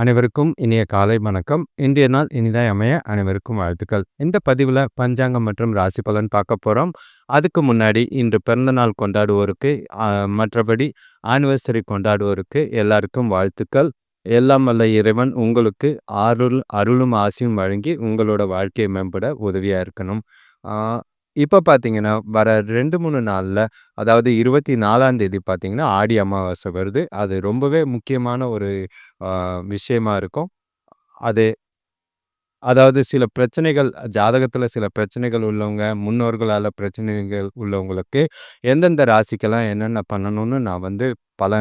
அனைவருக்கும் இனிய காலை வணக்கம். இன்றைய நாள் இனிதாய் அமைய அனைவருக்கும் வாழ்த்துக்கள். இந்த பதிவில் பஞ்சாங்கம் மற்றும் ராசி பலன் பார்க்க போகிறோம் அதுக்கு முன்னாடி இன்று பிறந்த நாள் கொண்டாடுவோருக்கு, மற்றபடி ஆனிவர்சரி கொண்டாடுவோருக்கு எல்லாருக்கும் வாழ்த்துக்கள். எல்லாம் வல்ல இறைவன் உங்களுக்கு அருள் அருளும் ஆசியும் வழங்கி உங்களோட வாழ்க்கையை மேம்பட உதவியாக இருக்கணும். இப்போ பார்த்தீங்கன்னா, வர ரெண்டு மூணு நாளில் அதாவது 24ஆம் தேதி பார்த்தீங்கன்னா, ஆடி அமாவாசை வருது. அது ரொம்பவே முக்கியமான ஒரு விஷயமா இருக்கும். அது அதாவது சில பிரச்சனைகள் ஜாதகத்தில் சில பிரச்சனைகள் உள்ளவங்க, முன்னோர்களால் பிரச்சனைகள் உள்ளவங்களுக்கு எந்தெந்த ராசிக்கெல்லாம் என்னென்ன பண்ணணும்னு நான் வந்து பல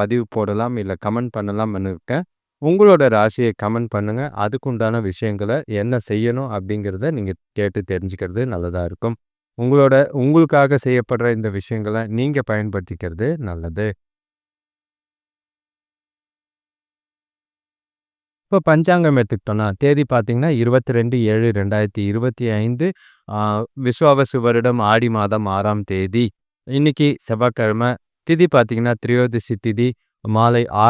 பதிவு போடலாம், இல்லை கமெண்ட் பண்ணலாம்னு இருக்கேன். உங்களோட ராசிய கமெண்ட் பண்ணுங்க. அதுக்குண்டான விஷயங்கள என்ன செய்யணும் அப்படிங்கிறத நீங்க கேட்டு தெரிஞ்சுக்கிறது நல்லதா இருக்கும். உங்களோட உங்களுக்காக செய்யப்படுற இந்த விஷயங்கள நீங்க பயன்படுத்திக்கிறது நல்லது. இப்போ பஞ்சாங்கம் எடுத்துக்கிட்டோம்னா, தேதி பார்த்தீங்கன்னா இருபத்தி ரெண்டு ஏழு ரெண்டாயிரத்தி இருபத்தி ஐந்து விஸ்வாவசு வருடம் ஆடி மாதம் ஆறாம் தேதி. இன்னைக்கு செவ்வாய்க்கிழமை. திதி பார்த்தீங்கன்னா, திரியோதிசி திதி. மாலை ஆ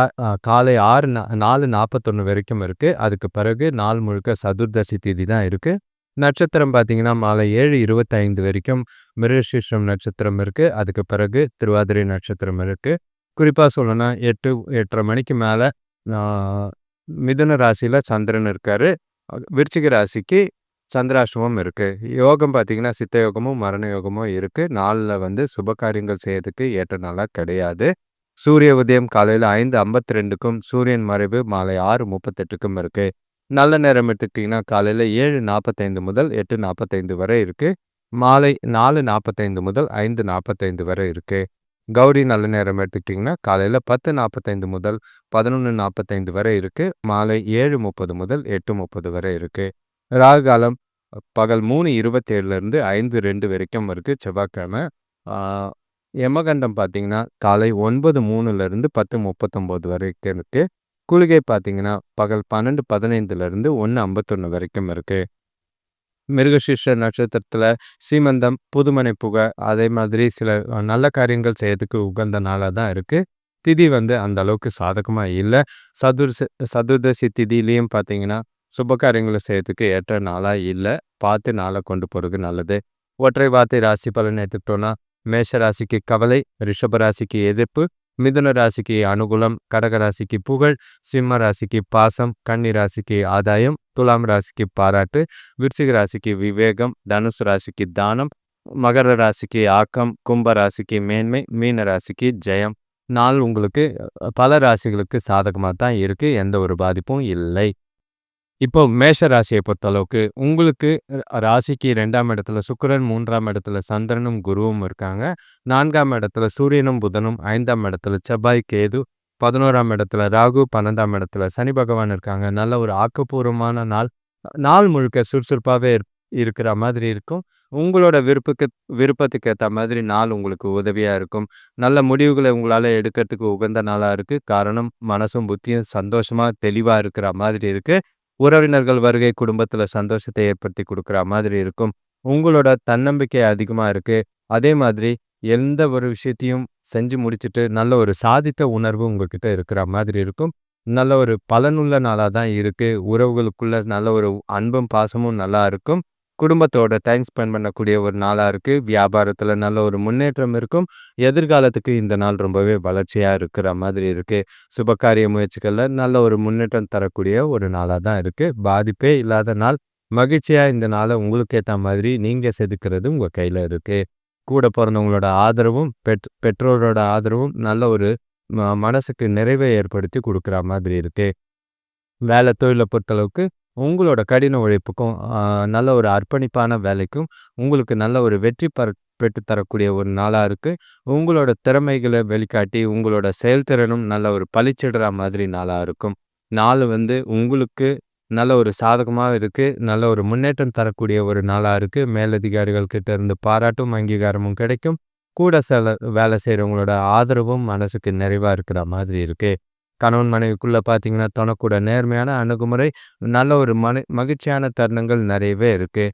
காலை ஆறு நா 4:41 வரைக்கும் இருக்குது அதுக்கு பிறகு நாள் முழுக்க சதுர்தசி திதி தான் இருக்குது நட்சத்திரம் பார்த்தீங்கன்னா, மாலை 7:25 வரைக்கும் மிருகசீஷம் நட்சத்திரம் இருக்குது அதுக்கு பிறகு திருவாதிரை நட்சத்திரம் இருக்குது குறிப்பாக சொல்லணும்னா 8, 8:30 மணிக்கு மேலே மிதுன ராசியில் சந்திரன் இருக்கார். விருச்சிக ராசிக்கு சந்திராஷ்டமம் இருக்குது யோகம் பார்த்தீங்கன்னா, சித்த யோகமும், மரண யோகமும் இருக்குது நாளில் வந்து சுப காரியங்கள் செய்யறதுக்கு ஏற்ற நாளாக கிடையாது. சூரிய உதயம் காலையில் ஐந்து ஐம்பத்தி ரெண்டுக்கும் சூரியன் மறைவு மாலை ஆறு முப்பத்தெட்டுக்கும் இருக்கு. நல்ல நேரம் எடுத்துக்கிட்டிங்கன்னா காலையில் ஏழு நாற்பத்தைந்து முதல் எட்டு நாற்பத்தைந்து வரை இருக்கு. மாலை நாலு நாற்பத்தைந்து முதல் ஐந்து நாற்பத்தைந்து வரை இருக்கு. கௌரி நல்ல நேரம் எடுத்துக்கிட்டிங்கன்னா காலையில் பத்து நாற்பத்தைந்து முதல் பதினொன்று நாற்பத்தைந்து வரை இருக்கு. மாலை ஏழு முப்பது முதல் எட்டு முப்பது வரை இருக்குது ராகுகாலம் பகல் மூணு இருபத்தேழுலேருந்து ஐந்து ரெண்டு வரைக்கும் இருக்கு. செவ்வாய்க்கிழமை யமகண்டம் பார்த்தீங்கன்னா, காலை 9:03லிருந்து 10:39 வரைக்கும் இருக்குது குளிகை பார்த்தீங்கன்னா, பகல் 12:15லிருந்து 1:51 வரைக்கும் இருக்குது மிருகசீரிஷ நட்சத்திரத்தில் சீமந்தம், புதுமனை புகை அதே மாதிரி சில நல்ல காரியங்கள் செய்யறதுக்கு உகந்த நாளாக தான் இருக்குது திதி வந்து அந்த அளவுக்கு சாதகமாக இல்லை. சதுர்ச சதுர்தசி திதியிலையும் பார்த்தீங்கன்னா, சுபகாரியங்களை செய்யறதுக்கு ஏற்ற நாளாக இல்லை. பார்த்து நாளை கொண்டு போகிறது நல்லது. ஒற்றை வார்த்தை ராசி பலன் எடுத்துக்கிட்டோன்னா மேஷ ராசிக்கு கவலை, ரிஷப ராசிக்கு எதிர்ப்பு, மிதுன ராசிக்கு அனுகூலம், கடக ராசிக்கு புகழ், சிம்ம ராசிக்கு பாசம், கன்னி ராசிக்கு ஆதாயம், துலாம் ராசிக்கு பாராட்டு, விருச்சிக ராசிக்கு விவேகம், தனுசு ராசிக்கு தானம், மகர ராசிக்கு ஆக்கம், கும்ப ராசிக்கு மேன்மை, மீன ராசிக்கு ஜெயம். நாள் உங்களுக்கு பல ராசிகளுக்கு சாதகமாக தான் இருக்குது எந்த ஒரு பாதிப்பும் இல்லை. இப்போ மேஷ ராசியை பொறுத்தளவுக்கு உங்களுக்கு ராசிக்கு ரெண்டாம் இடத்துல சுக்கரன் மூன்றாம் இடத்துல சந்திரனும், குருவும் இருக்காங்க. நான்காம் இடத்துல சூரியனும், புதனும், ஐந்தாம் இடத்துல செவ்வாய், கேது, 11ஆம் இடத்துல ராகு, 12ஆம் இடத்துல சனி பகவான் இருக்காங்க. நல்ல ஒரு ஆக்கப்பூர்வமான நாள். நாள் முழுக்க சுறுசுறுப்பாகவே இருக்கிற மாதிரி இருக்கும். உங்களோட விருப்புக்கு விருப்பத்துக்கு ஏற்ற மாதிரி நாள் உங்களுக்கு உதவியாக இருக்கும். நல்ல முடிவுகளை உங்களால் எடுக்கிறதுக்கு உகந்த நாளாக இருக்குது காரணம் மனசும், புத்தியும் சந்தோஷமாக தெளிவாக இருக்கிற மாதிரி இருக்குது உறவினர்கள் வருகை குடும்பத்தில் சந்தோஷத்தை ஏற்படுத்தி கொடுக்குற மாதிரி இருக்கும். உங்களோட தன்னம்பிக்கை அதிகமா இருக்கு. அதே மாதிரி எந்த ஒரு விஷயத்தையும் செஞ்சு முடிச்சுட்டு, நல்ல ஒரு சாதித்த உணர்வு உங்ககிட்ட இருக்கிற மாதிரி இருக்கும். நல்ல ஒரு பலனுள்ள நாளா தான் இருக்கு. உறவுகளுக்குள்ள நல்ல ஒரு அன்பும், பாசமும் நல்லா இருக்கும். குடும்பத்தோட டைம் ஸ்பெண்ட் பண்ணக்கூடிய ஒரு நாளா இருக்கு. வியாபாரத்தில் நல்ல ஒரு முன்னேற்றம் இருக்கும். எதிர்காலத்துக்கு இந்த நாள் ரொம்பவே வளர்ச்சியா இருக்கிற மாதிரி இருக்கு. சுபகாரிய முயற்சிகள்ல நல்ல ஒரு முன்னேற்றம் தரக்கூடிய ஒரு நாளா தான் இருக்கு. பாதிப்பே இல்லாத நாள். மகிழ்ச்சியா இந்த நாள உங்களுக்கு ஏத்த மாதிரி நீங்க செதுக்கிறது உங்க கையில இருக்குது கூட பிறந்தவங்களோட ஆதரவும், பெற் பெற்றோரோட ஆதரவும் நல்ல ஒரு மனசுக்கு நிறைவை ஏற்படுத்தி கொடுக்குற மாதிரி இருக்குது வேலை தொழில பொறுத்தளவுக்கு உங்களோட கடின உழைப்புக்கும், நல்ல ஒரு அர்ப்பணிப்பான வேலைக்கும் உங்களுக்கு நல்ல ஒரு வெற்றி பெற பெற்று தரக்கூடிய ஒரு நாளாக இருக்குது உங்களோட திறமைகளை வெளிக்காட்டி, உங்களோட செயல்திறனும் நல்ல ஒரு பளிச்சிடுற மாதிரி நாளாக இருக்கும். நாள் வந்து உங்களுக்கு நல்ல ஒரு சாதகமாக இருக்குது நல்ல ஒரு முன்னேற்றம் தரக்கூடிய ஒரு நாளாக இருக்குது மேலதிகாரிகள்கிட்ட இருந்து பாராட்டும், அங்கீகாரமும் கிடைக்கும். கூட சில வேலை செய்கிறவங்களோட ஆதரவும் மனசுக்கு நிறைவாக இருக்கிற மாதிரி இருக்குது கணவன் மனைவிக்குள்ள பார்த்தீங்கன்னா, தனக்கூட நேர்மையான அணுகுமுறை, நல்ல ஒரு மன மகிழ்ச்சியான தருணங்கள் நிறையவே இருக்கு.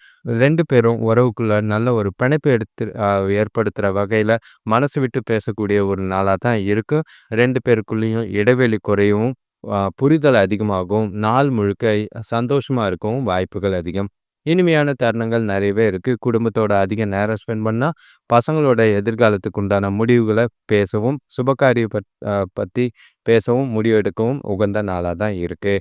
ரெண்டு பேரும் உறவுக்குள்ள நல்ல ஒரு பிணைப்பு எடுத்து ஏற்படுத்துகிற வகையில் மனசு விட்டு பேசக்கூடிய ஒரு நாளாக தான் இருக்கும் ரெண்டு பேருக்குள்ளேயும் இடைவெளி குறையவும், புரிதல் அதிகமாகும். நாள் முழுக்க சந்தோஷமாக இருக்கவும் வாய்ப்புகள் அதிகம். இனிமையான தருணங்கள் நிறையவே இருக்குது குடும்பத்தோட அதிக நேரம் ஸ்பெண்ட் பண்ணால் பசங்களோட எதிர்காலத்துக்கு உண்டான முடிவுகளை பேசவும், சுபகாரிய பத் பற்றி பேசவும், முடிவெடுக்கவும் உகந்த நாளாக தான் இருக்குது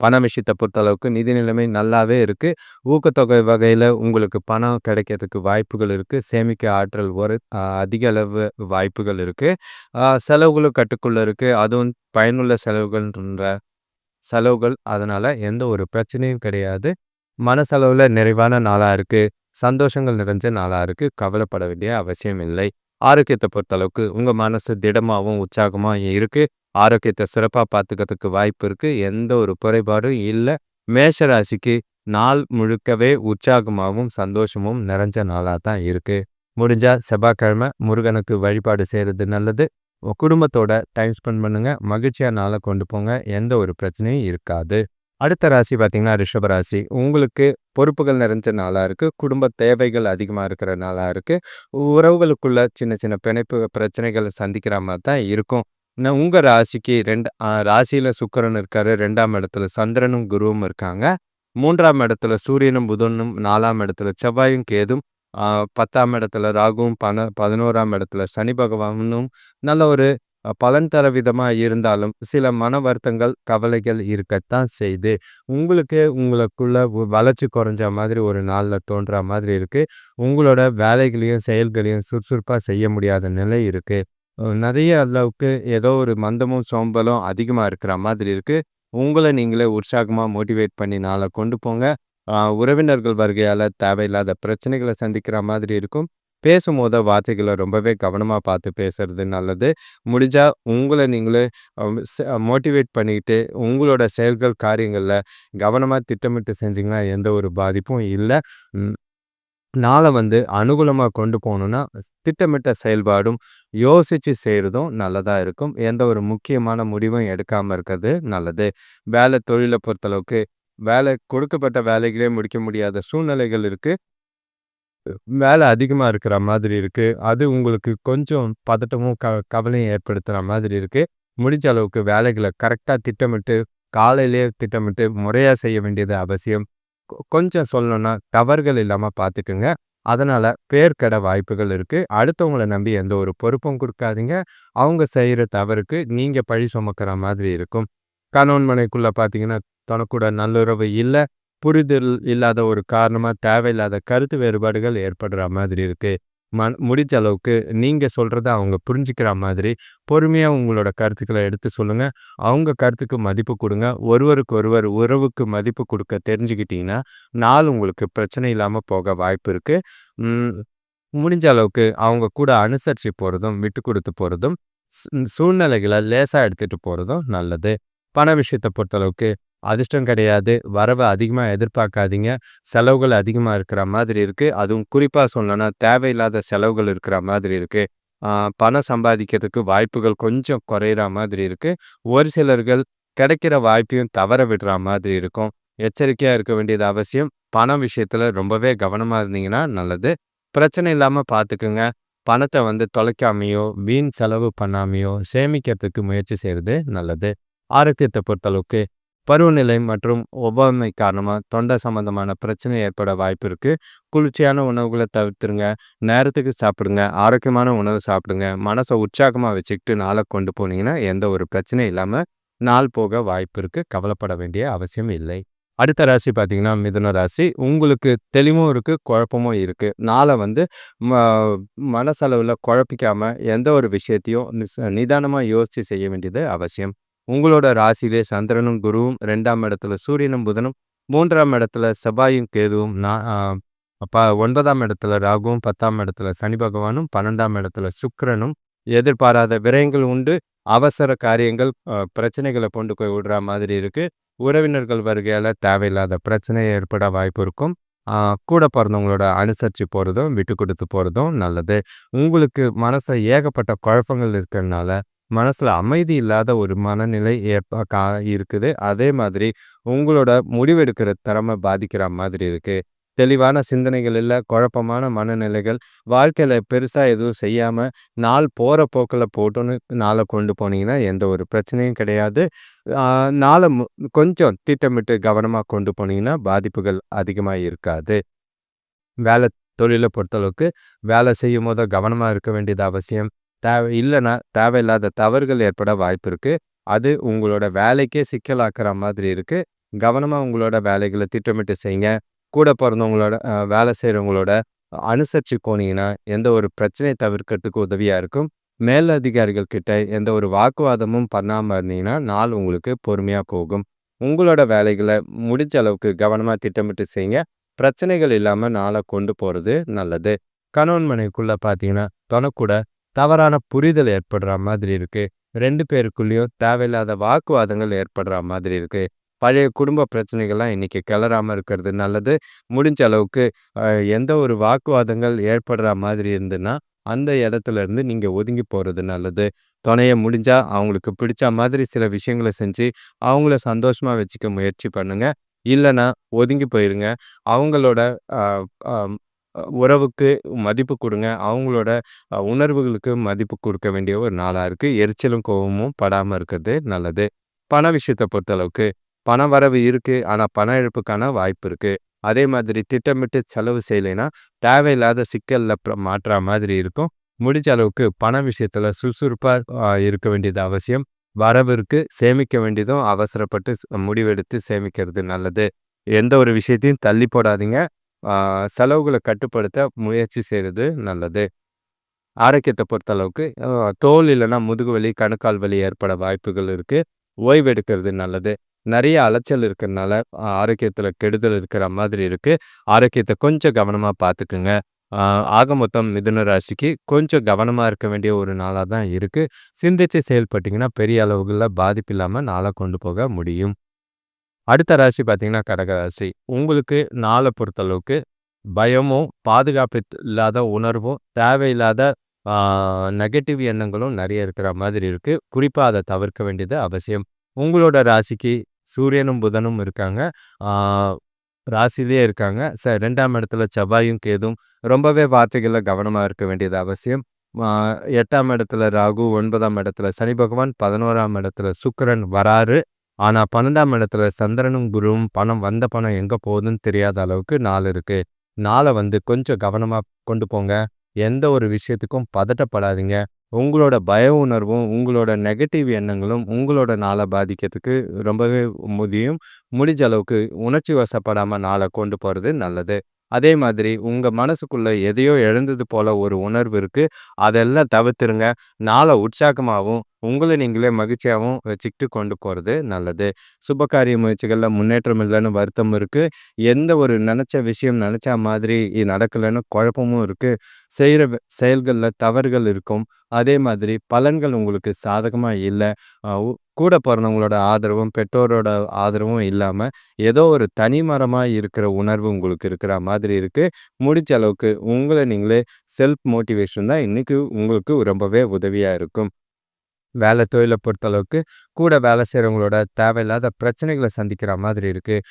பண விஷயத்தை பொறுத்தளவுக்கு நிதி நிலைமை நல்லாவே இருக்குது ஊக்கத்தொகை வகையில் உங்களுக்கு பணம் கிடைக்கிறதுக்கு வாய்ப்புகள் இருக்குது சேமிக்க ஆற்றல் ஒரு அதிக அளவு வாய்ப்புகள் இருக்குது செலவுகளும் கட்டுக்குள்ளே இருக்குது அதுவும் பயனுள்ள செலவுகள்ன்ற செலவுகள். அதனால் எந்த ஒரு பிரச்சனையும் கிடையாது. மனசளவுல நிறைவான நாளா இருக்கு. சந்தோஷங்கள் நிறைஞ்ச நாளா இருக்கு. கவலைப்பட வேண்டிய அவசியம் இல்லை. ஆரோக்கியத்தை பொறுத்தளவுக்கு உங்க மனசு திடமாவும், உற்சாகமா இருக்கு. ஆரோக்கியத்த சிறப்பா பார்த்துக்கிறதுக்கு வாய்ப்பு இருக்கு. எந்த ஒரு குறைபாடும் இல்ல. மேஷ ராசிக்கு நாள் முழுக்கவே உற்சாகமாவும், சந்தோஷமும் நிறைஞ்ச நாளா தான் இருக்கு. முடிஞ்சா செவ்வாய்க்கிழமை முருகனுக்கு வழிபாடு செய்கிறது நல்லது. குடும்பத்தோட டைம் ஸ்பெண்ட் பண்ணுங்க. மகிழ்ச்சியா நாள கொண்டு போங்க. எந்த ஒரு பிரச்சனையும் இருக்காது. அடுத்த ராசி பார்த்தீங்கன்னா, ரிஷப ராசி. உங்களுக்கு பொறுப்புகள் நிறைஞ்ச நாளாக இருக்குது குடும்ப தேவைகள் அதிகமாக இருக்கிற நாளாக இருக்குது உறவுகளுக்குள்ள சின்ன சின்ன பிணைப்பு பிரச்சனைகளை சந்திக்கிற மாதிரி தான் இருக்கும். நான் உங்கள் ராசிக்கு 2 அ ராசியில சுக்கிரன் இருக்காரு. 2ஆம் இடத்துல சந்திரனும், குருவும் இருக்காங்க. மூன்றாம் இடத்துல சூரியனும், புதனும், நாலாம் இடத்துல செவ்வாயும், கேதும், பத்தாம் இடத்துல ராகுவும், பன 11ஆம் இடத்துல சனி பகவானும் நல்ல ஒரு பலன் தர விதமா இருந்தாலும், சில மன வருத்தங்கள், கவலைகள் இருக்கத்தான் செய்யுது. உங்களுக்கு உங்களுக்குள்ள வளர்ச்சி குறைஞ்ச மாதிரி ஒரு நாள்ல தோன்றா மாதிரி இருக்கு. உங்களோட வேலைகளையும், செயல்களையும் சுறுசுறுப்பா செய்ய முடியாத நிலை இருக்கு. நிறைய அளவுக்கு ஏதோ ஒரு மந்தமும், சோம்பலும் அதிகமா இருக்கிற மாதிரி இருக்கு. உங்களை நீங்களே உற்சாகமா மோட்டிவேட் பண்ணி நாளை கொண்டு போங்க. உறவினர்கள் வருகையால தேவையில்லாத பிரச்சனைகளை சந்திக்கிற மாதிரி இருக்கும். பேசும்போது வார்த்தைகளை ரொம்பவே கவனமாக பார்த்து பேசுறது நல்லது. முடிஞ்சால் உங்களை நீங்களே மோட்டிவேட் பண்ணிக்கிட்டு, உங்களோட செயல்கள், காரியங்களில் கவனமாக திட்டமிட்டு செஞ்சிங்கன்னா எந்த ஒரு பாதிப்பும் இல்லை நாளை வந்து அனுகூலமாக கொண்டு போகணுன்னா திட்டமிட்ட செயல்பாடும், யோசித்து செய்கிறதும் நல்லதாக இருக்கும். எந்த ஒரு முக்கியமான முடிவும் எடுக்காமல் இருக்கிறது நல்லது. வேலை, தொழிலை பொறுத்தளவுக்கு வேலை கொடுக்கப்பட்ட வேலைகளே முடிக்க முடியாத சூழ்நிலைகள் இருக்குது வேலை அதிகமாக இருக்கிற மாதிரி இருக்குது அது உங்களுக்கு கொஞ்சம் பதட்டமும், க கவலையும் ஏற்படுத்துகிற மாதிரி இருக்குது முடிஞ்ச அளவுக்கு வேலைகளை கரெக்டாக திட்டமிட்டு, காலையிலேயே திட்டமிட்டு முறையாக செய்ய வேண்டியது அவசியம். கொ கொஞ்சம் சொல்லணும்னா, தவறுகள் இல்லாமல் பார்த்துக்குங்க அதனால் பேர் கெட வாய்ப்புகள் இருக்குது அடுத்தவங்களை நம்பி எந்த ஒரு பொறுப்பும் கொடுக்காதீங்க. அவங்க செய்கிற தவறுக்கு நீங்கள் பழி சுமக்கிற மாதிரி இருக்கும். கணவன் மனைக்குள்ளே பார்த்தீங்கன்னா, தனக்கூட நல்லுறவு இல்லை. புரிதல் இல்லாத ஒரு காரணமாக தேவையில்லாத கருத்து வேறுபாடுகள் ஏற்படுற மாதிரி இருக்கு. மன் முடிஞ்ச அளவுக்கு நீங்கள் சொல்கிறத அவங்க புரிஞ்சுக்கிற மாதிரி, பொறுமையாக உங்களோட கருத்துக்களை எடுத்து சொல்லுங்கள் அவங்க கருத்துக்கு மதிப்பு கொடுங்க ஒருவருக்கு ஒருவர் உறவுக்கு மதிப்பு கொடுக்க தெரிஞ்சுக்கிட்டிங்கன்னா நாள் உங்களுக்கு பிரச்சனை இல்லாமல் போக வாய்ப்பு இருக்குது முடிஞ்ச அளவுக்கு அவங்க கூட அனுசரித்து போகிறதும் விட்டு கொடுத்து போகிறதும் சூழ்நிலைகளை லேசாக எடுத்துகிட்டு போகிறதும் நல்லது. பண விஷயத்தை பொறுத்தளவுக்கு அதிர்ஷ்டம் கிடையாது. வரவ அதிகமா எதிர்பார்க்காதீங்க. செலவுகள் அதிகமா இருக்கிற மாதிரி இருக்கு. அதுவும் குறிப்பா சொல்லணும்னா, தேவையில்லாத செலவுகள் இருக்கிற மாதிரி இருக்கு. பணம் சம்பாதிக்கிறதுக்கு வாய்ப்புகள் கொஞ்சம் குறையிற மாதிரி இருக்கு. ஒரு சிலர்கள் கிடைக்கிற வாய்ப்பையும் தவற விடுற மாதிரி இருக்கும். எச்சரிக்கையா இருக்க வேண்டியது அவசியம். பண விஷயத்துல ரொம்பவே கவனமா இருந்தீங்கன்னா நல்லது. பிரச்சனை இல்லாம பார்த்துக்குங்க பணத்தை வந்து தொலைக்காமையோ வீண் செலவு பண்ணாமயோ சேமிக்கிறதுக்கு முயற்சி செய்கிறது நல்லது. ஆரோக்கியத்தை பொறுத்தளவுக்கு பருவநிலை மற்றும் ஒவ்வாமை காரணமாக தொண்டை சம்பந்தமான பிரச்சனை ஏற்பட வாய்ப்பு இருக்குது குளிர்ச்சியான உணவுகளை தவிர்த்துருங்க. நேரத்துக்கு சாப்பிடுங்க. ஆரோக்கியமான உணவு சாப்பிடுங்க. மனசை உற்சாகமாக வச்சுக்கிட்டு நாளை கொண்டு போனீங்கன்னா, எந்த ஒரு பிரச்சனையும் இல்லாமல் நாள் போக வாய்ப்பு இருக்குது கவலைப்பட வேண்டிய அவசியம் இல்லை. அடுத்த ராசி பார்த்தீங்கன்னா, மிதுன ராசி. உங்களுக்கு தெளிவும் இருக்குது குழப்பமும் இருக்குது நாளை வந்து ம மனசளவில் குழப்பிக்காமல் எந்த ஒரு விஷயத்தையும் நிதானமாக யோசித்து செய்ய வேண்டியது அவசியம். உங்களோட ராசியிலே சந்திரனும், குருவும், ரெண்டாம் இடத்துல சூரியனும், புதனும், மூன்றாம் இடத்துல செவ்வாயும், கேதுவும், நான் ப ஒன்பதாம் இடத்துல ராகுவும், 10ஆம் இடத்துல சனி பகவானும், 12ஆம் இடத்துல சுக்கரனும் எதிர்பாராத விரயங்கள் உண்டு. அவசர காரியங்கள் பிரச்சனைகளை கொண்டு போய் விடுற மாதிரி இருக்கு. உறவினர்கள் வருகையால் தேவையில்லாத பிரச்சனை ஏற்பட வாய்ப்பு இருக்கும். கூட பிறந்தவங்களோட அனுசரித்து போகிறதும் விட்டு கொடுத்து போகிறதும் நல்லது. உங்களுக்கு மனசில் ஏகப்பட்ட குழப்பங்கள் இருக்கிறனால, மனசில் அமைதி இல்லாத ஒரு மனநிலை ஏற்ப கா இருக்குது. அதே மாதிரி உங்களோட முடிவெடுக்கிற திறமை பாதிக்கிற மாதிரி இருக்குது தெளிவான சிந்தனைகள் இல்லை குழப்பமான மனநிலைகள். வாழ்க்கையில் பெருசாக எதுவும் செய்யாமல் நாள் போகிற போக்கில் போட்டுன்னு நாளை கொண்டு போனீங்கன்னா, எந்த ஒரு பிரச்சனையும் கிடையாது. நாளை மு கொஞ்சம் திட்டமிட்டு கவனமாக கொண்டு போனீங்கன்னா, பாதிப்புகள் அதிகமாக இருக்காது. வேலை தொழிலை பொறுத்தளவுக்கு, வேலை செய்யும் போது கவனமாக இருக்க வேண்டியது அவசியம். தேவை இல்லைன்னா தேவையில்லாத தவறுகள் ஏற்பட வாய்ப்பு இருக்கு. அது உங்களோட வேலைக்கே சிக்கலாக்குற மாதிரி இருக்கு. கவனமா உங்களோட வேலைகளை திட்டமிட்டு செய்யுங்க. கூட பிறந்தவங்களோட வேலை செய்கிறவங்களோட அனுசரித்து போனீங்கன்னா, எந்த ஒரு பிரச்சனையை தவிர்க்கிறதுக்கு உதவியாக இருக்கும். மேல் அதிகாரிகள் கிட்ட எந்த ஒரு வாக்குவாதமும் பண்ணாமல் இருந்தீங்கன்னா, நாள் உங்களுக்கு பொறுமையா போகும். உங்களோட வேலைகளை முடிஞ்ச அளவுக்கு கவனமா திட்டமிட்டு செய்யுங்க. பிரச்சனைகள் இல்லாமல் நாளை கொண்டு போறது நல்லது. கணவன் மனைவிக்குள்ள பார்த்தீங்கன்னா, தனக்கூட தவறான புரிதல் ஏற்படுற மாதிரி இருக்கு. ரெண்டு பேருக்குள்ளேயும் தேவையில்லாத வாக்குவாதங்கள் ஏற்படுற மாதிரி இருக்கு. பழைய குடும்ப பிரச்சனைகள்லாம் இன்னைக்கு கிளறாம இருக்கிறது நல்லது. முடிஞ்ச அளவுக்கு எந்த ஒரு வாக்குவாதங்கள் ஏற்படுற மாதிரி இருந்துன்னா, அந்த இடத்துல இருந்து நீங்க ஒதுங்கி போறது நல்லது. துணையை முடிஞ்சா அவங்களுக்கு பிடிச்ச மாதிரி சில விஷயங்கள செஞ்சு, அவங்கள சந்தோஷமா வச்சுக்க முயற்சி பண்ணுங்க. இல்லைன்னா ஒதுங்கி போயிருங்க. அவங்களோட உறவுக்கு மதிப்பு கொடுங்க அவங்களோட அ உணர்வுகளுக்கு மதிப்பு கொடுக்க வேண்டிய ஒரு நாளா இருக்கு. எரிச்சலும், கோவமும் படாம இருக்கிறது நல்லது. பண விஷயத்த பொறுத்தளவுக்கு, பண வரவு இருக்கு. ஆனா, பண இழப்புக்கான வாய்ப்பு இருக்கு. அதே மாதிரி திட்டமிட்டு செலவு செய்யலைன்னா, தேவையில்லாத சிக்கல்ல ப மாட்றா மாதிரி இருக்கும். முடிஞ்ச அளவுக்கு பண விஷயத்துல சுறுசுறுப்பா அ இருக்க வேண்டியது அவசியம். வரவு இருக்கு. சேமிக்க வேண்டியதும் அவசரப்பட்டு ஸ் முடிவெடுத்து சேமிக்கிறது நல்லது. எந்த ஒரு விஷயத்தையும் தள்ளி போடாதீங்க. செலவுகளை கட்டுப்படுத்த முயற்சி செய்கிறது நல்லது. ஆரோக்கியத்தை பொறுத்தளவுக்கு, தோல் இல்லைன்னா முதுகு வலி, கணுக்கால் வலி ஏற்பட வாய்ப்புகள் இருக்குது ஓய்வு எடுக்கிறது நல்லது. நிறைய அலைச்சல் இருக்கிறனால, ஆரோக்கியத்தில் கெடுதல் இருக்கிற மாதிரி இருக்குது ஆரோக்கியத்தை கொஞ்சம் கவனமாக பார்த்துக்குங்க. ஆக மொத்தம் மிதுன ராசிக்கு கொஞ்சம் கவனமாக இருக்க வேண்டிய ஒரு நாளாக தான் இருக்குது சிந்திச்சு செயல்பட்டிங்கன்னா பெரிய அளவுகளில் பாதிப்பு இல்லாமல் நாள கொண்டு போக முடியும். அடுத்த ராசி பார்த்தீங்கன்னா, கடக ராசி. உங்களுக்கு நாளை பொறுத்தளவுக்கு பயமும், பாதுகாப்பு இல்லாத உணர்வும், தேவையில்லாத நெகட்டிவ் எண்ணங்களும் நிறைய இருக்கிற மாதிரி இருக்குது குறிப்பாக அதை தவிர்க்க வேண்டியது அவசியம். உங்களோட ராசிக்கு சூரியனும், புதனும் இருக்காங்க. ராசிலேயே ராசியிலேயே இருக்காங்க. ச ரெண்டாம் இடத்துல செவ்வாயும், கேதும் ரொம்பவே வார்த்தைகளில் கவனமாக இருக்க வேண்டியது அவசியம். எட்டாம் இடத்துல ராகு, ஒன்பதாம் இடத்துல சனி பகவான், 11ஆம் இடத்துல சுக்கரன் வராரு. ஆனால் பன்னெண்டாம் இடத்துல சந்திரனும், குருவும் பணம் வந்த பணம் எங்கே போகுதுன்னு தெரியாத அளவுக்கு நாள் இருக்குது நாளை வந்து கொஞ்சம் கவனமாக கொண்டு போங்க. எந்த ஒரு விஷயத்துக்கும் பதட்டப்படாதீங்க. உங்களோட பய உணர்வும், உங்களோட நெகட்டிவ் எண்ணங்களும் உங்களோட நாளை பாதிக்கிறதுக்கு ரொம்பவே முடியும். முடிஞ்ச அளவுக்கு உணர்ச்சி வசப்படாமல் நாளை கொண்டு போகிறது நல்லது. அதே மாதிரி உங்கள் மனசுக்குள்ளே எதையோ இழந்தது போல் ஒரு உணர்வு இருக்குது அதெல்லாம் தவிர்த்துருங்க. நாளை உற்சாகமாகவும் உங்களை நீங்களே மகிழ்ச்சியாவும் வச்சுக்கிட்டு கொண்டு போகிறது நல்லது. சுபகாரிய முயற்சிகளில் முன்னேற்றம் இல்லைன்னு வருத்தம் இருக்குது எந்த ஒரு நினச்ச விஷயம் நினச்சா மாதிரி நடக்கலைன்னு குழப்பமும் இருக்குது செய்கிற செயல்களில் தவறுகள் இருக்கும். அதே மாதிரி பலன்கள் உங்களுக்கு சாதகமாக இல்லை கூட பிறந்தவங்களோட ஆதரவும், பெற்றோரோட ஆதரவும் இல்லாமல் ஏதோ ஒரு தனிமரமாக இருக்கிற உணர்வு உங்களுக்கு இருக்கிற மாதிரி இருக்குது முடிஞ்ச அளவுக்கு உங்களை நீங்களே செல்ஃப் மோட்டிவேஷன் தான் இன்றைக்கி உங்களுக்கு ரொம்பவே உதவியாக இருக்கும். வேலை தொழிலை பொறுத்தளவுக்கு, கூட வேலை செய்கிறவங்களோட தேவையில்லாத பிரச்சனைகளை சந்திக்கிற மாதிரி இருக்குது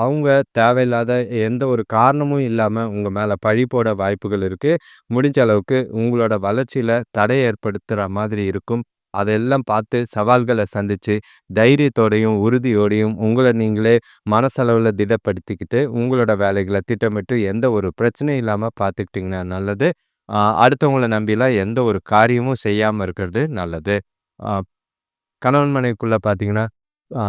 அவங்க தேவையில்லாத எந்த ஒரு காரணமும் இல்லாமல் உங்கள் மேலே பழி போட வாய்ப்புகள் இருக்குது முடிஞ்ச அளவுக்கு உங்களோட வளர்ச்சியில் தடை ஏற்படுத்துகிற மாதிரி இருக்கும். அதெல்லாம் பார்த்து சவால்களை சந்தித்து தைரியத்தோடையும், உறுதியோடையும் உங்களை நீங்களே மனசளவில் திடப்படுத்திக்கிட்டு, உங்களோட வேலைகளை திட்டமிட்டு எந்த ஒரு பிரச்சனையும் இல்லாமல் பார்த்துக்கிட்டிங்கன்னா நல்லது. அடுத்தவங்கள நம்பிலாம் எந்த ஒரு காரியமும் செய்யாமல் இருக்கிறது நல்லது. கணவன் மனைவிக்குள்ளே பார்த்தீங்கன்னா, ஆ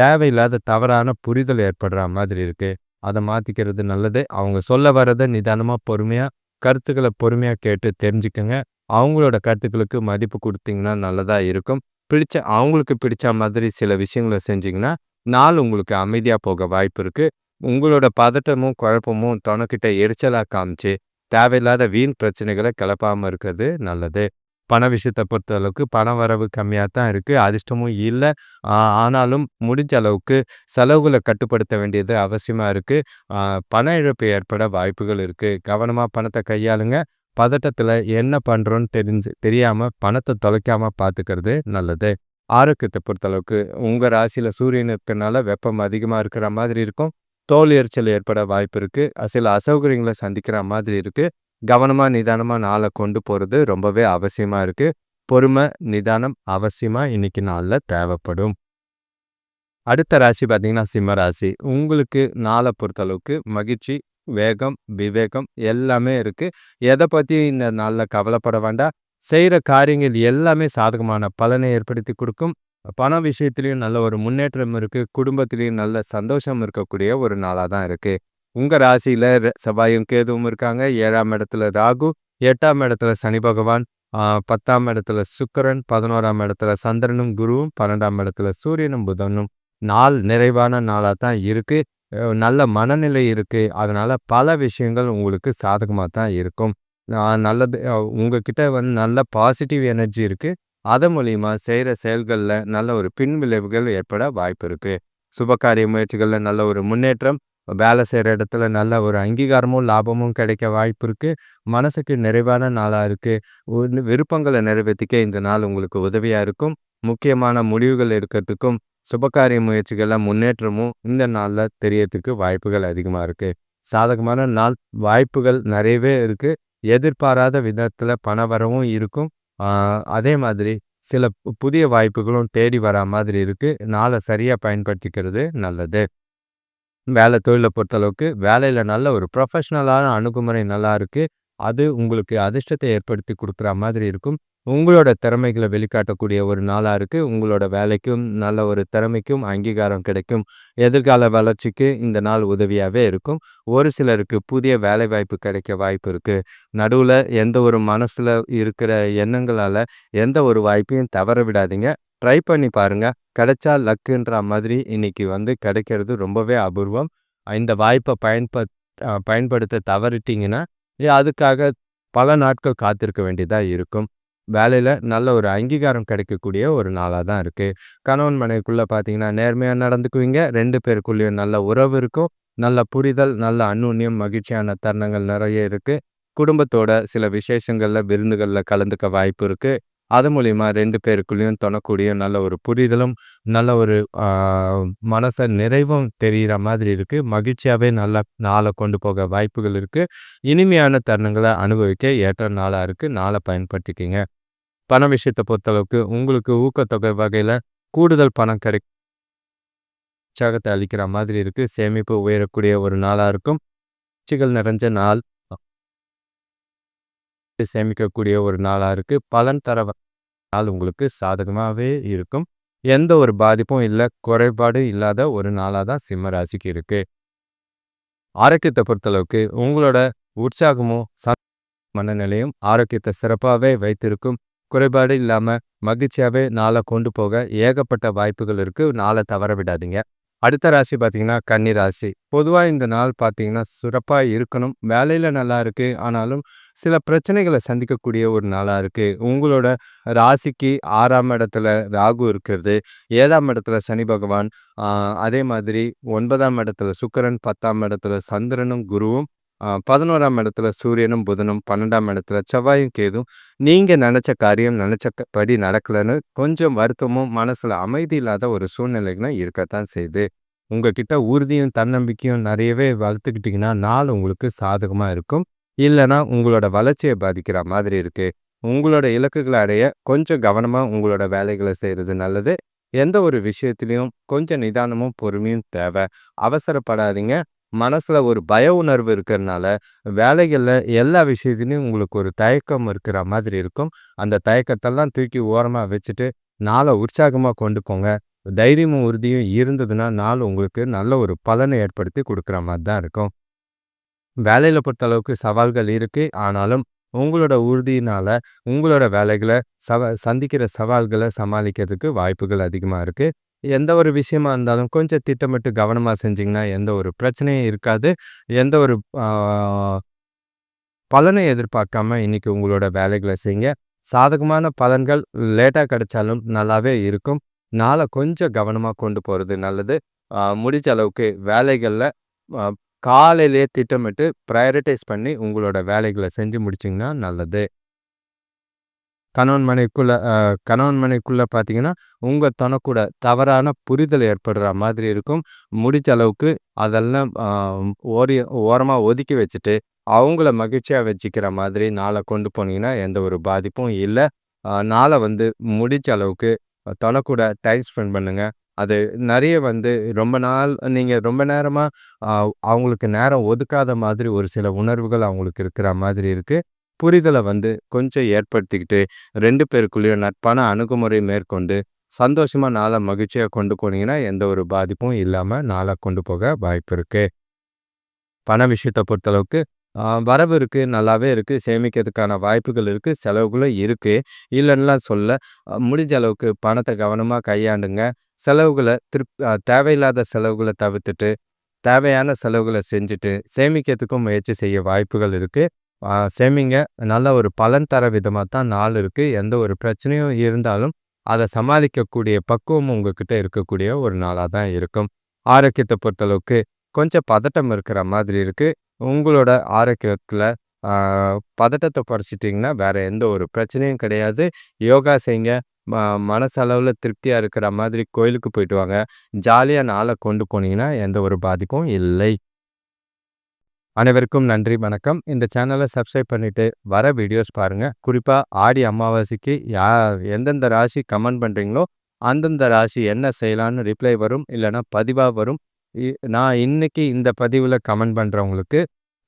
தேவையில்லாத தவறான புரிதல் ஏற்படுற மாதிரி இருக்குது அதை மாற்றிக்கிறது நல்லது. அவங்க சொல்ல வர்றதை நிதானமாக பொறுமையாக கருத்துக்களை பொறுமையாக கேட்டு தெரிஞ்சுக்கோங்க அவங்களோட கருத்துக்களுக்கு மதிப்பு கொடுத்தீங்கன்னா நல்லதாக இருக்கும். பிடிச்ச அவங்களுக்கு பிடிச்ச மாதிரி சில விஷயங்கள செஞ்சிங்கன்னா நாள் உங்களுக்கு அமைதியாக போக வாய்ப்பு இருக்குது உங்களோட பதட்டமும், குழப்பமும் தொணக்கிட்ட எரிச்சலாக காமிச்சு, தேவையில்லாத வீண் பிரச்சனைகளை கிளப்பாமல் இருக்கிறது நல்லது. பண விஷயத்தை பொறுத்த அளவுக்கு பண வரவு கம்மியாக தான் இருக்குது அதிர்ஷ்டமும் இல்லை ஆனாலும் முடிஞ்ச அளவுக்கு செலவுகளை கட்டுப்படுத்த வேண்டியது அவசியமாக இருக்குது பண இழப்பு ஏற்பட வாய்ப்புகள் இருக்குது கவனமாக பணத்தை கையாளுங்க. பதட்டத்தில் என்ன பண்ணுறோன்னு தெரிஞ்சு தெரியாமல் பணத்தை தொலைக்காமல் பார்த்துக்கிறது நல்லது. ஆரோக்கியத்தை பொறுத்தளவுக்கு உங்கள் ராசியில் சூரியன் இருக்கிறனால வெப்பம் அதிகமாக இருக்கிற மாதிரி இருக்கும். தோல் எரிச்சல் ஏற்பட வாய்ப்பு இருக்கு. சில அசௌகரியங்கள சந்திக்கிற மாதிரி இருக்கு. கவனமா, நிதானமா நாள கொண்டு போறது ரொம்பவே அவசியமா இருக்கு. பொறுமை, நிதானம் அவசியமா இன்றைக்கி நாள்ல தேவைப்படும். அடுத்த ராசி பார்த்தீங்கன்னா, சிம்ம ராசி. உங்களுக்கு நாள பொறுத்தளவுக்கு மகிழ்ச்சி, வேகம், விவேகம் எல்லாமே இருக்கு. எதை பத்தியும் இந்த நாள்ல கவலைப்பட வேண்டாம். செய்கிற காரியங்கள் எல்லாமே சாதகமான பலனை ஏற்படுத்தி கொடுக்கும் பண விஷயத்துலேயும் நல்ல ஒரு முன்னேற்றம் இருக்கு. குடும்பத்திலயும் நல்ல சந்தோஷம் இருக்கக்கூடிய ஒரு நாளா தான் இருக்கு. உங்க ராசியில் செவ்வாயும், கேதுவும் இருக்காங்க. ஏழாம் இடத்துல ராகு, எட்டாம் இடத்துல சனி பகவான், பத்தாம் இடத்துல சுக்கரன் பதினோராம் இடத்துல சந்திரனும், குருவும், 12ஆம் இடத்துல சூரியனும், புதனும். நாள் நிறைவான நாளா தான் இருக்கு. நல்ல மனநிலை இருக்கு. அதனால பல விஷயங்கள் உங்களுக்கு சாதகமா தான் இருக்கும். நல்லது உங்ககிட்ட வந்து நல்ல பாசிட்டிவ் எனர்ஜி இருக்கு. அதன் மூலியமா செய்கிற செயல்களில் நல்ல ஒரு பின்விளைவுகள் ஏற்பட வாய்ப்பு இருக்குது சுபகாரிய முயற்சிகளில் நல்ல ஒரு முன்னேற்றம். வேலை செய்கிற இடத்துல நல்ல ஒரு அங்கீகாரமும், லாபமும் கிடைக்க வாய்ப்பு இருக்குது மனசுக்கு நிறைவான நாளாக இருக்குது ஒன்று விருப்பங்களை நிறைவேத்திக்க இந்த நாள் உங்களுக்கு உதவியாக இருக்கும். முக்கியமான முடிவுகள் எடுக்கிறதுக்கும், சுபகாரிய முயற்சிகளில் முன்னேற்றமும் இந்த நாளில் தெரியறதுக்கு வாய்ப்புகள் அதிகமாக இருக்குது சாதகமான நாள். வாய்ப்புகள் நிறையவே இருக்குது எதிர்பாராத விதத்தில் பண வரவும் இருக்கும். அதே மாதிரி சில புதிய வாய்ப்புகளும் தேடி வரா மாதிரி இருக்கு. நாளை சரியாக பயன்படுத்திக்கிறது நல்லது. வேலை தொழிலை பொறுத்தளவுக்கு வேலையில நல்ல ஒரு ப்ரொஃபஷ்னலான அணுகுமுறை நல்லா இருக்குது அது உங்களுக்கு அதிர்ஷ்டத்தை ஏற்படுத்தி கொடுக்குற மாதிரி இருக்கும். உங்களோட திறமைகளை வெளிக்காட்டக்கூடிய ஒரு நாளாக இருக்குது உங்களோட வேலைக்கும் நல்ல ஒரு திறமைக்கும் அங்கீகாரம் கிடைக்கும். எதிர்கால வளர்ச்சிக்கு இந்த நாள் உதவியாகவே இருக்கும். ஒரு சிலருக்கு புதிய வேலைவாய்ப்பு கிடைக்க வாய்ப்பு இருக்குது நடுவில் எந்த ஒரு மனசில் இருக்கிற எண்ணங்களால் எந்த ஒரு வாய்ப்பையும் தவற விடாதீங்க. ட்ரை பண்ணி பாருங்கள் கிடைச்சா லக்குன்ற மாதிரி இன்னைக்கு வந்து கிடைக்கிறது ரொம்பவே அபூர்வம். இந்த வாய்ப்பை பயன்பட் பயன்படுத்த தவறிட்டிங்கன்னா அதுக்காக பல நாட்கள் காத்திருக்க வேண்டியதாக இருக்கும். வேலையில் நல்ல ஒரு அங்கீகாரம் கிடைக்கக்கூடிய ஒரு நாளாக தான் இருக்குது கணவன் மனைவிக்குள்ளே பார்த்தீங்கன்னா, நேர்மையாக நடந்துக்குவீங்க. ரெண்டு பேருக்குள்ளேயும் நல்ல உறவு இருக்கும். நல்ல புரிதல், நல்ல அந்யோன்யம், மகிழ்ச்சியான தருணங்கள் நிறைய இருக்குது குடும்பத்தோட சில விசேஷங்களில் விருந்துகளில் கலந்துக்க வாய்ப்பு இருக்குது அது மூலிமா ரெண்டு பேருக்குள்ளேயும் தொணக்கூடிய நல்ல ஒரு புரிதலும், நல்ல ஒரு மனசை மனச நிறைவும் தெரியிற மாதிரி இருக்குது மகிழ்ச்சியாகவே நல்லா நாளை கொண்டு போக வாய்ப்புகள் இருக்குது இனிமையான தருணங்களை அனுபவிக்க ஏற்ற நாளாக இருக்குது நாளை பயன்படுத்திக்கிங்க. பண விஷயத்த பொறுத்தளவுக்கு உங்களுக்கு ஊக்கத்தொகை வகையில கூடுதல் பணம் கிடை உற்சாகத்தை அளிக்கிற மாதிரி இருக்கு. சேமிப்பு உயரக்கூடிய ஒரு நாளா இருக்கும். உச்சிகள் நிறைஞ்ச நாள். சேமிக்கக்கூடிய ஒரு நாளா இருக்கு. பலன் தர நாள் உங்களுக்கு சாதகமாவே இருக்கும். எந்த ஒரு பாதிப்பும் இல்ல. குறைபாடு இல்லாத ஒரு நாளாக தான் சிம்ம ராசிக்கு இருக்கு. ஆரோக்கியத்தை பொறுத்தளவுக்கு உங்களோட உற்சாகமும், ச மனநிலையும் ஆரோக்கியத்தை சிறப்பாவே வைத்திருக்கும். குறைபாடு இல்லாமல் மகிழ்ச்சியாகவே நாளை கொண்டு போக ஏகப்பட்ட வாய்ப்புகள் இருக்குது நாளை தவற விடாதீங்க. அடுத்த ராசி பார்த்தீங்கன்னா, கன்னி ராசி. பொதுவாக இந்த நாள் பார்த்தீங்கன்னா, சிறப்பாக இருக்கணும். வேலையில் நல்லா இருக்குது ஆனாலும் சில பிரச்சனைகளை சந்திக்கக்கூடிய ஒரு நாளாக இருக்குது உங்களோட ராசிக்கு ஆறாம் இடத்துல ராகு இருக்கிறது. ஏழாம் இடத்துல சனி பகவான், அதே மாதிரி ஒன்பதாம் இடத்துல சுக்கரன் பத்தாம் இடத்துல சந்திரனும், குருவும், பதினோராம் இடத்துல சூரியனும், புதனும், 12ஆம் இடத்துல செவ்வாயும், கேதும் நீங்க நினச்ச காரியம் நினச்சபடி நடக்கலன்னு கொஞ்சம் வருத்தமும், மனசுல அமைதி இல்லாத ஒரு சூழ்நிலைகளும் இருக்கத்தான் செய்யுது. உங்ககிட்ட உறுதியும், தன்னம்பிக்கையும் நிறையவே வளர்த்துக்கிட்டிங்கன்னா நாள் உங்களுக்கு சாதகமா இருக்கும். இல்லைனா உங்களோட வளர்ச்சியை பாதிக்கிற மாதிரி இருக்கு. உங்களோட இலக்குகளை அடைய கொஞ்சம் கவனமா உங்களோட வேலைகளை செய்கிறது நல்லது. எந்த ஒரு விஷயத்துலையும் கொஞ்சம் நிதானமும், பொறுமையும் தேவை அவசரப்படாதீங்க. மனசுல ஒரு பய உணர்வு இருக்கிறனால, வேலைகள்ல எல்லா விஷயத்துலையும் உங்களுக்கு ஒரு தயக்கம் இருக்கிற மாதிரி இருக்கும். அந்த தயக்கத்தெல்லாம் தூக்கி ஓரமா வச்சுட்டு, நாள உற்சாகமா கொண்டு போங்க. தைரியமும், உறுதியும் இருந்ததுன்னா, நாள் உங்களுக்கு நல்ல ஒரு பலனை ஏற்படுத்தி கொடுக்குற மாதிரி தான் இருக்கும். வேலையில பொறுத்தளவுக்கு சவால்கள் இருக்கு. ஆனாலும் உங்களோட உறுதியினால, உங்களோட வேலைகளை சவ சந்திக்கிற சவால்கள சமாளிக்கிறதுக்கு வாய்ப்புகள் அதிகமா இருக்கு. எந்த ஒரு விஷயமா இருந்தாலும் கொஞ்சம் திட்டமிட்டு கவனமாக செஞ்சிங்கன்னா எந்த ஒரு பிரச்சனையும் இருக்காது. எந்த ஒரு பலனை எதிர்பார்க்காம இன்னைக்கு உங்களோட வேலைகளை செய்யுங்க. சாதகமான பலன்கள் லேட்டாக கிடைச்சாலும் நல்லாவே இருக்கும். நாளை கொஞ்சம் கவனமாக கொண்டு போகிறது நல்லது. முடிஞ்ச அளவுக்கு வேலைகளில் காலையிலேயே திட்டமிட்டு ப்ரையாரிட்டைஸ் பண்ணி உங்களோட வேலைகளை செஞ்சு முடிச்சிங்கன்னா நல்லது. கணவன் மனைவிக்குள்ள கணவன் மனைக்குள்ளே பார்த்தீங்கன்னா, உங்கள் தனக்கூட கூட தவறான புரிதல் ஏற்படுற மாதிரி இருக்கும். முடிஞ்ச அளவுக்கு அதெல்லாம் ஓரி ஓரமாக ஒதுக்கி வச்சுட்டு, அவங்கள மகிழ்ச்சியாக வச்சுக்கிற மாதிரி நாளை கொண்டு போனீங்கன்னா, எந்த ஒரு பாதிப்பும் இல்லை நாளை வந்து முடிஞ்ச அளவுக்கு தனக்கூட டைம் ஸ்பெண்ட் பண்ணுங்க. அது நிறைய வந்து ரொம்ப நாள் நீங்கள் ரொம்ப நேரமாக அவங்களுக்கு நேரம் ஒதுக்காத மாதிரி ஒரு சில உணர்வுகள் அவங்களுக்கு இருக்கிற மாதிரி இருக்குது புரிதலை வந்து கொஞ்சம் ஏற்படுத்திக்கிட்டு, ரெண்டு பேருக்குள்ளேயும் நட்பான அணுகுமுறை மேற்கொண்டு, சந்தோஷமாக நாளை மகிழ்ச்சியாக கொண்டு போனீங்கன்னா, எந்த ஒரு பாதிப்பும் இல்லாமல் நாளை கொண்டு போக வாய்ப்பு இருக்குது பண விஷயத்தை பொறுத்தளவுக்கு, வரவு இருக்குது நல்லாவே இருக்குது சேமிக்கிறதுக்கான வாய்ப்புகள் இருக்குது செலவுகளும் இருக்குது இல்லைன்னா சொல்ல முடிஞ்ச அளவுக்கு பணத்தை கவனமாக கையாண்டுங்க. செலவுகளை திருப் தேவையில்லாத செலவுகளை தவிர்த்துட்டு, தேவையான செலவுகளை செஞ்சுட்டு, சேமிக்கிறதுக்கும் முயற்சி செய்ய வாய்ப்புகள் இருக்குது சேமிங்க. நல்ல ஒரு பலன் தர விதமாக தான் நாள் இருக்குது எந்த ஒரு பிரச்சனையும் இருந்தாலும், அதை சமாளிக்கக்கூடிய பக்குவம் உங்ககிட்ட இருக்கக்கூடிய ஒரு நாளாக தான் இருக்கும். ஆரோக்கியத்தை பொறுத்தளவுக்கு, கொஞ்சம் பதட்டம் இருக்கிற மாதிரி இருக்குது உங்களோட ஆரோக்கியத்தில் பதட்டத்தை குறைச்சிட்டிங்கன்னா வேறு வேற எந்த ஒரு பிரச்சனையும் கிடையாது. யோகா செய்ங்க. ம மனசளவில் திருப்தியாக இருக்கிற மாதிரி கோயிலுக்கு போயிட்டு வாங்க. ஜாலியாக நாளை கொண்டு போனீங்கன்னா, எந்த ஒரு பாதிப்பும் இல்லை. அனைவருக்கும் நன்றி, வணக்கம். இந்த சேனலை சப்ஸ்கிரைப் பண்ணிவிட்டு வர வீடியோஸ் பாருங்கள் குறிப்பாக ஆடி அமாவாசைக்கு யா எந்தெந்த ராசி கமெண்ட் பண்ணுறீங்களோ அந்தந்த ராசி என்ன செய்யலான்னு ரிப்ளை வரும். இல்லைன்னா பதிவாக வரும். இ நான் இன்னைக்கு இந்த பதிவில் கமெண்ட் பண்ணுறவங்களுக்கு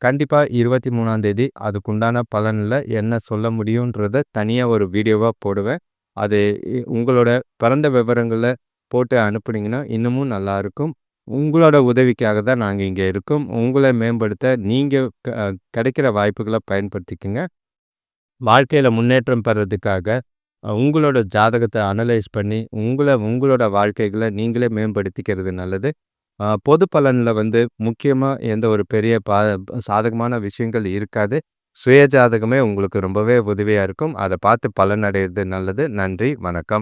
கண்டிப்பாக இருபத்தி மூணாந்தேதி அதுக்குண்டான பலனில் என்ன சொல்ல முடியுன்றத தனியாக ஒரு வீடியோவாக போடுவேன். அது இ உங்களோட பிறந்த விவரங்களை போட்டு அனுப்புனீங்கன்னா, இன்னமும் நல்லாயிருக்கும் உங்களோட உதவிக்காக தான் நாங்கள் இங்கே இருக்கோம். உங்களை மேம்படுத்த நீங்கள் க கிடைக்கிற வாய்ப்புகளை பயன்படுத்திக்கங்க. வாழ்க்கையில முன்னேற்றம் பெறதுக்காக, உங்களோட ஜாதகத்தை அனலைஸ் பண்ணி, உங்களை உங்களோட வாழ்க்கைகளை நீங்களே மேம்படுத்திக்கிறது நல்லது. பொது பலன்ல வந்து முக்கியமா எந்த ஒரு பெரிய பா சாதகமான விஷயங்கள் இருக்காது. சுய ஜாதகமே உங்களுக்கு ரொம்பவே உதவியாக இருக்கும். அதை பார்த்து பலனடைகிறது நல்லது. நன்றி, வணக்கம்.